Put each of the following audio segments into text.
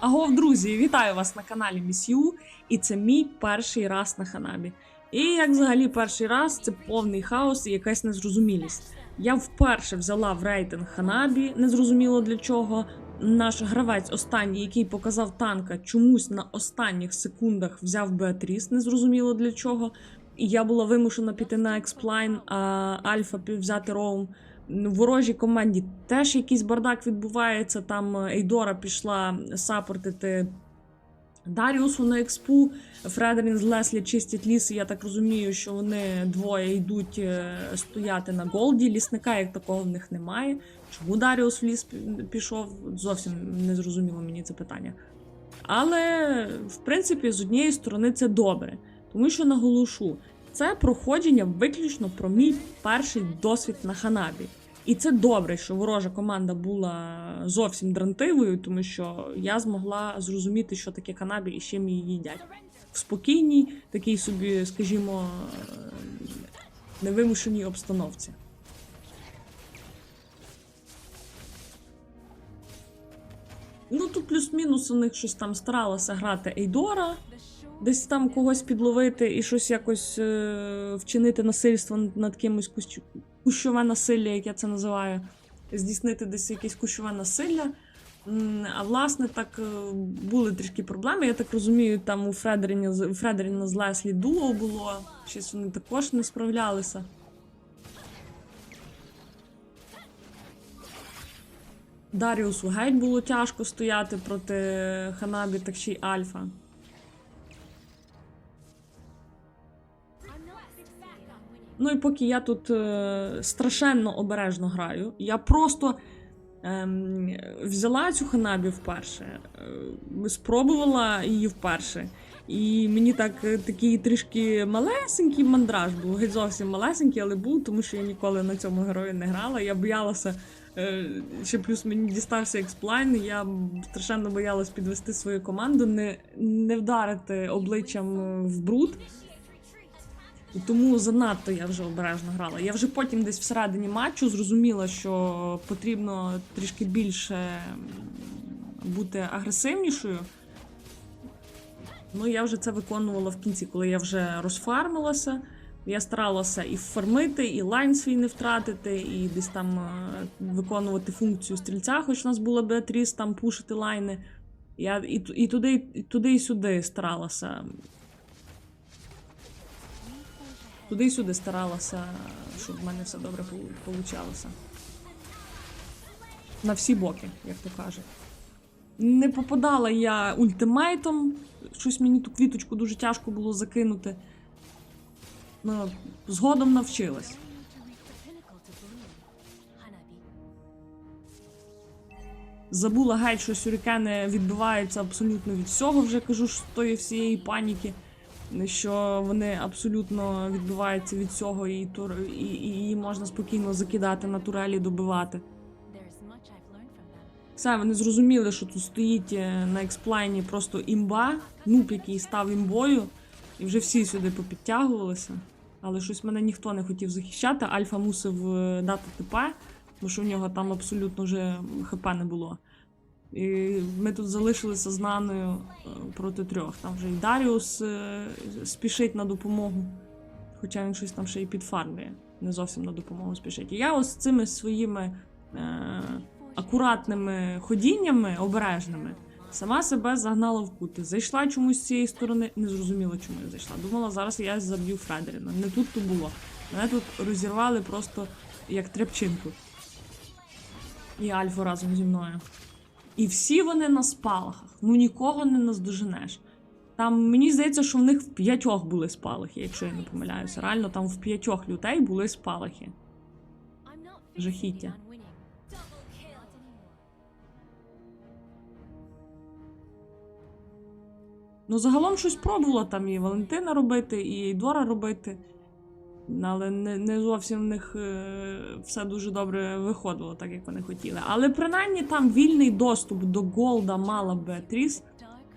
Агов, друзі, вітаю вас на каналі Місю, і це мій перший раз на Ханабі. І як взагалі перший раз це повний хаос і якась незрозумілість. Я вперше взяла в рейтинг Ханабі, незрозуміло для чого. Наш гравець останній, який показав танка, чомусь на останніх секундах взяв Беатріс, незрозуміло для чого. І я була вимушена піти на експлайн, а Альфа взяти роум. Ворожій команді теж якийсь бардак відбувається. Там е, Ейдора пішла сапортити Даріусу на експу. Фредерін з Леслі чистять ліс. і Я так розумію, що вони двоє йдуть е, стояти на голді. Лісника як такого в них немає. Чому Даріус в ліс пішов? Зовсім не зрозуміло мені це питання. Але, в принципі, з однієї сторони це добре, тому що наголошу, це проходження виключно про мій перший досвід на Ханабі. І це добре, що ворожа команда була зовсім дрантивою, тому що я змогла зрозуміти, що таке канабі і з чим її їдять. В спокійній, такій собі, скажімо, невимушеній обстановці. Ну тут плюс-мінус у них щось там старалася грати Ейдора, десь там когось підловити і щось якось е, вчинити насильство над, кимось кущ- кущове насилля, як я це називаю, здійснити десь якесь кущове насилля. А власне так е, були трішки проблеми. Я так розумію, там у Фредеріна, у Фредеріна з Леслі дуо було. Щось вони також не справлялися. Даріусу геть було тяжко стояти проти Ханабі, так ще й Альфа. Ну і поки я тут е, страшенно обережно граю, я просто ем, взяла цю ханабі вперше, е, спробувала її вперше. І мені так е, такий трішки малесенький мандраж був, геть зовсім малесенький, але був, тому що я ніколи на цьому герої не грала. Я боялася, е, ще плюс мені дістався експлайн. Я страшенно боялась підвести свою команду, не, не вдарити обличчям е, в бруд. І тому занадто я вже обережно грала. Я вже потім десь всередині матчу зрозуміла, що потрібно трішки більше бути агресивнішою. Ну, я вже це виконувала в кінці, коли я вже розфармилася. Я старалася і фармити, і лайн свій не втратити, і десь там е, виконувати функцію стрільця, хоч у нас була Беатріс, там пушити лайни. Я і, і туди, і туди, і сюди старалася туди й сюди старалася, щоб в мене все добре вийшло. На всі боки, як то кажуть. Не попадала я ультимейтом, щось мені ту квіточку дуже тяжко було закинути. Ну, згодом навчилась. Забула геть, що сюрикени відбиваються абсолютно від всього, вже кажу з тої всієї паніки, що вони абсолютно відбиваються від всього, і, тур... і, і її можна спокійно закидати на турелі, добивати. Все, вони зрозуміли, що тут стоїть е, на експлайні просто імба, нуб, який став імбою, і вже всі сюди попідтягувалися. Але щось мене ніхто не хотів захищати. Альфа мусив е, дати ТП, тому що в нього там абсолютно вже ХП не було. І ми тут залишилися з Наною е, проти трьох. Там вже і Даріус е, спішить на допомогу. Хоча він щось там ще й підфармлює. Не зовсім на допомогу спішить. І я ось цими своїми е, акуратними ходіннями, обережними, сама себе загнала в кути. Зайшла чомусь з цієї сторони, не зрозуміла, чому я зайшла. Думала, зараз я заб'ю Фредеріна. Не тут то було. Мене тут розірвали просто як тряпчинку. І Альфу разом зі мною. І всі вони на спалахах. Ну нікого не наздоженеш. Там мені здається, що в них в п'ятьох були спалахи, якщо я не помиляюся. Реально там в п'ятьох людей були спалахи. Жахіття. Ну, загалом щось пробувала там і Валентина робити, і Дора робити. Але не, не зовсім в них е, все дуже добре виходило, так як вони хотіли. Але принаймні там вільний доступ до Голда мала Беатріс.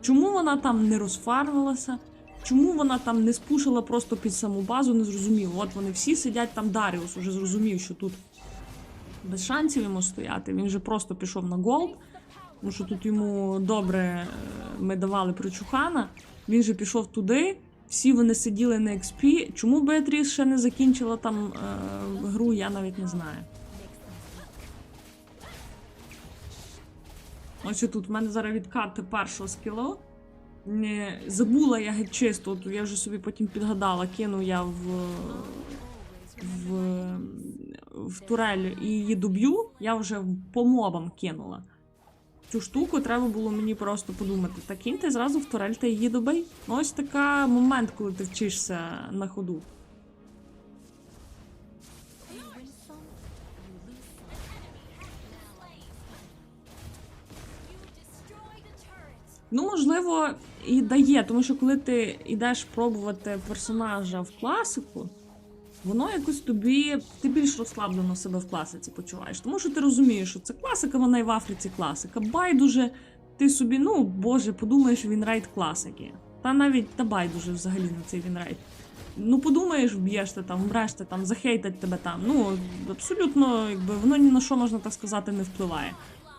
Чому вона там не розфармилася? Чому вона там не спушила просто під саму базу, не зрозуміло. От вони всі сидять там. Даріус уже зрозумів, що тут без шансів йому стояти. Він же просто пішов на голд. Тому що тут йому добре е, ми давали прочухана. Він же пішов туди. Всі вони сиділи на XP. Чому Беатріс ще не закінчила там е, гру, я навіть не знаю. Ось тут в мене зараз відкати першого скілу. Не, забула я геть чисто, от я вже собі потім підгадала, кину я в, в, в турель і її доб'ю, я вже по мобам кинула. Цю штуку треба було мені просто подумати. Та кінь ти зразу в турель та її добий. Ну, ось така момент, коли ти вчишся на ходу. Ну, можливо, і дає, тому що коли ти йдеш пробувати персонажа в класику, воно якось тобі. Ти більш розслаблено себе в класиці почуваєш. Тому що ти розумієш, що це класика, вона і в Африці класика. Байдуже, ти собі, ну боже, подумаєш, він рейд класики. Та навіть та байдуже взагалі на цей вінрейд. Ну, подумаєш, вб'єш ти там, вмреш ти там, захейтать тебе там. Ну, абсолютно, якби воно ні на що можна так сказати не впливає.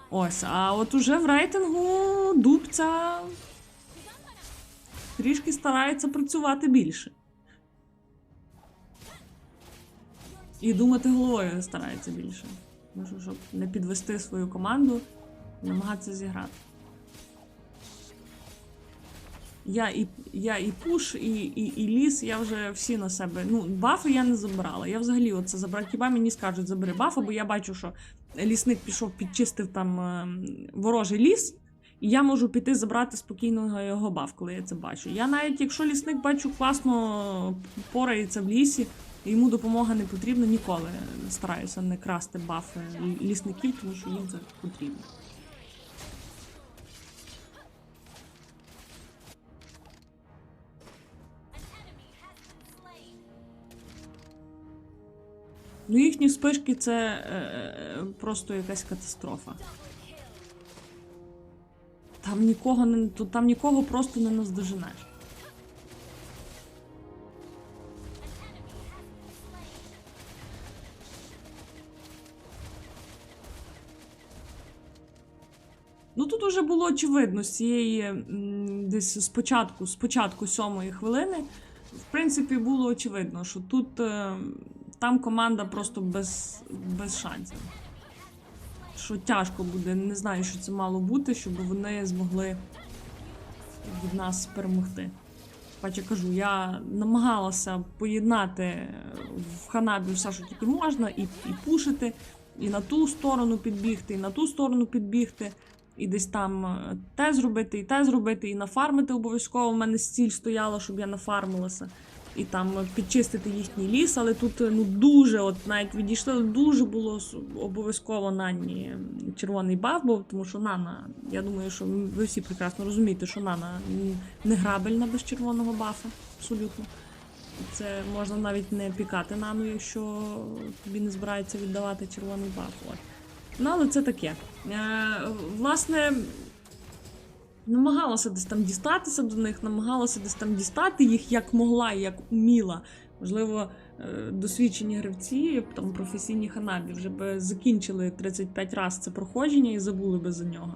Ось, а от уже в рейтингу дубця трішки старається працювати більше. І думати головою старається більше. Що, щоб не підвести свою команду, намагатися зіграти. Я і, я і пуш, і, і, і ліс, я вже всі на себе. Ну, бафи я не забирала. Я взагалі оце забрала. Хіба мені скажуть, забери бафи, бо я бачу, що лісник пішов, підчистив там е, ворожий ліс, і я можу піти забрати спокійно його баф, коли я це бачу. Я навіть, якщо лісник бачу, класно порається в лісі, йому допомога не потрібна, ніколи стараюся не красти бафи лісників, тому що їм це потрібно. Ну, їхні спишки це е, е, просто якась катастрофа. Там нікого не там нікого просто не наздоженеш. Ну тут уже було очевидно з цієї десь спочатку, спочатку сьомої хвилини. В принципі, було очевидно, що тут е, там команда просто без, без шансів. Що тяжко буде, не знаю, що це мало бути, щоб вони змогли від нас перемогти. Бачу, кажу, я намагалася поєднати в ханабі все, що тільки можна, і, і пушити, і на ту сторону підбігти, і на ту сторону підбігти, і десь там е, те зробити, і те зробити, і нафармити обов'язково. У мене стіль стояла, щоб я нафармилася. І там підчистити їхній ліс, але тут е, ну дуже, от навіть відійшли, дуже було обов'язково Нані червоний баф, бо тому що Нана, я думаю, що ви всі прекрасно розумієте, що Нана не грабельна без червоного бафа, абсолютно. Це можна навіть не пікати нану, якщо тобі не збирається віддавати червоний баф. От. Ну, але це таке. Е, власне, намагалася десь там дістатися до них, намагалася десь там дістати їх як могла як уміла. Можливо, е, досвідчені гравці, там професійні ханабі, вже би закінчили 35 разів це проходження і забули би за нього.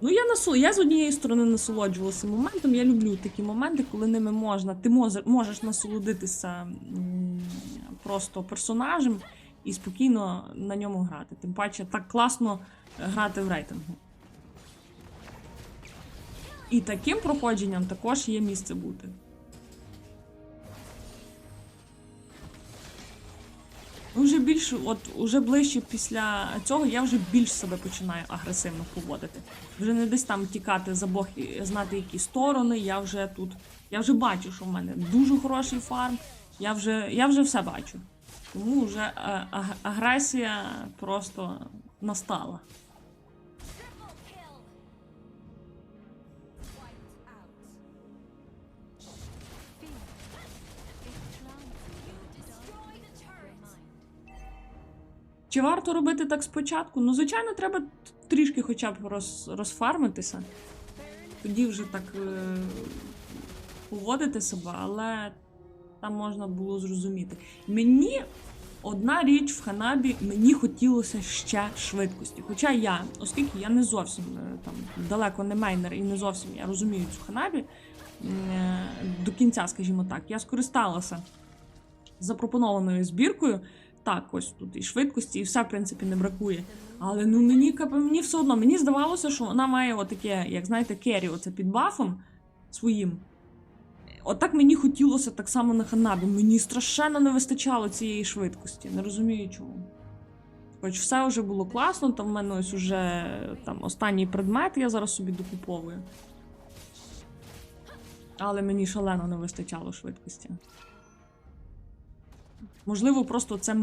Ну, я насол... я з однієї сторони насолоджувалася моментом. Я люблю такі моменти, коли ними можна. Ти можеш насолодитися просто персонажем і спокійно на ньому грати. Тим паче так класно грати в рейтингу. І таким проходженням також є місце бути. Вже більш, от уже ближче після цього я вже більш себе починаю агресивно поводити. Вже не десь там тікати за Бог і знати які сторони. Я вже тут. Я вже бачу, що в мене дуже хороший фарм. Я вже, я вже все бачу. Тому вже е, аг- агресія просто настала. Чи варто робити так спочатку? Ну, звичайно, треба трішки хоча б роз, розфармитися. Тоді вже так е, поводити себе, але там можна було зрозуміти. Мені Одна річ в Ханабі мені хотілося ще швидкості. Хоча я, оскільки я не зовсім е, там далеко не мейнер і не зовсім я розумію цю Ханабі е, до кінця, скажімо так, я скористалася запропонованою збіркою. Так, ось тут і швидкості, і все, в принципі, не бракує. Але ну мені мені все одно, мені здавалося, що вона має отаке, як знаєте, керрі, оце під бафом своїм. Отак мені хотілося так само на Ханабі. Мені страшенно не вистачало цієї швидкості. Не розумію чому. Хоч все вже було класно, там в мене ось уже там останній предмет я зараз собі докуповую. Але мені шалено не вистачало швидкості. Можливо, просто це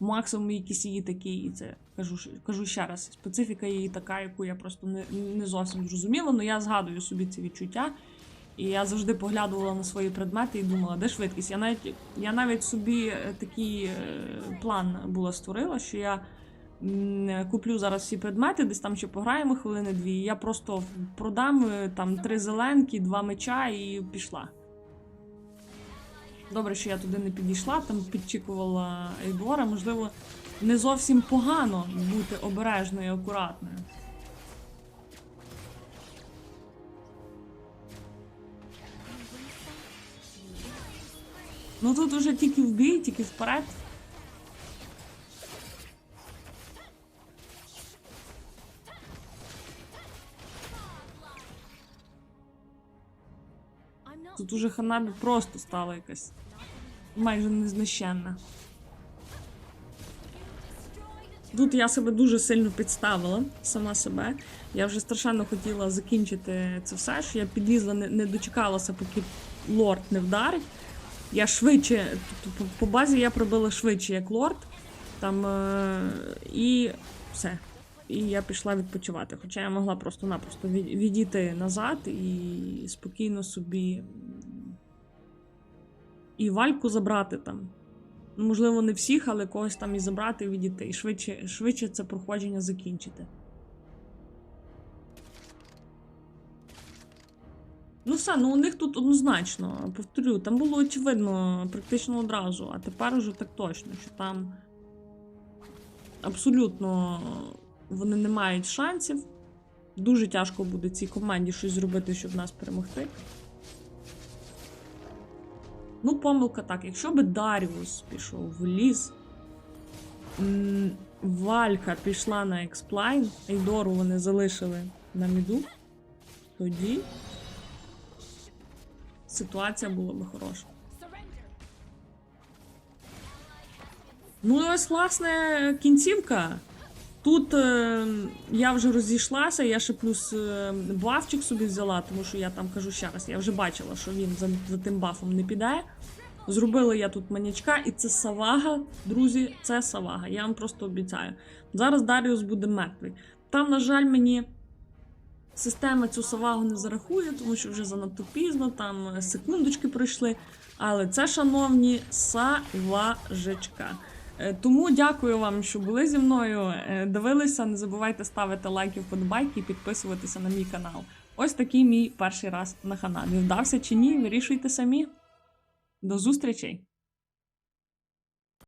максимум якийсь її такий, і це кажу, кажу ще раз. Специфіка її така, яку я просто не, не зовсім зрозуміла, але я згадую собі ці відчуття. І я завжди поглядувала на свої предмети і думала, де швидкість. Я навіть, я навіть собі е, такий е, план була створила, що я куплю зараз всі предмети, десь там ще пограємо хвилини дві. і Я просто продам е, там три зеленки, два меча і пішла. Добре, що я туди не підійшла, там підчікувала Ейдора. Можливо, не зовсім погано бути обережною і акуратною. Ну тут уже тільки в бій, тільки вперед. Тут уже Ханабі просто стала якась майже незнищенна. Тут я себе дуже сильно підставила, сама себе. Я вже страшенно хотіла закінчити це все, що я підлізла, не, не дочекалася, поки лорд не вдарить. Я швидше, по- базі я пробила швидше, як лорд. Там е- і все. І я пішла відпочивати. Хоча я могла просто-напросто відійти назад і спокійно собі і вальку забрати там. Можливо, не всіх, але когось там і забрати і відійти. І швидше, швидше це проходження закінчити. Ну все, ну у них тут однозначно, повторю, там було очевидно практично одразу, а тепер уже так точно, що там абсолютно вони не мають шансів. Дуже тяжко буде цій команді щось зробити, щоб нас перемогти. Ну, помилка так. Якщо би Даріус пішов в ліс, Валька пішла на експлайн, Ейдору вони залишили на міду, тоді ситуація була би хороша. Ну, і ось, власне, кінцівка. Тут е, я вже розійшлася, я ще плюс е, бафчик собі взяла, тому що я там кажу ще раз, я вже бачила, що він за, за тим бафом не піде. Зробила я тут манячка, і це савага, друзі, це савага. Я вам просто обіцяю. Зараз Даріус буде мертвий. Там, на жаль, мені система цю савагу не зарахує, тому що вже занадто пізно, там е, секундочки пройшли. Але це, шановні, саважечка. Е, Тому дякую вам, що були зі мною. е, Дивилися. Не забувайте ставити лайки, вподобайки і підписуватися на мій канал. Ось такий мій перший раз на каналі. Вдався чи ні? Вирішуйте самі. До зустрічей!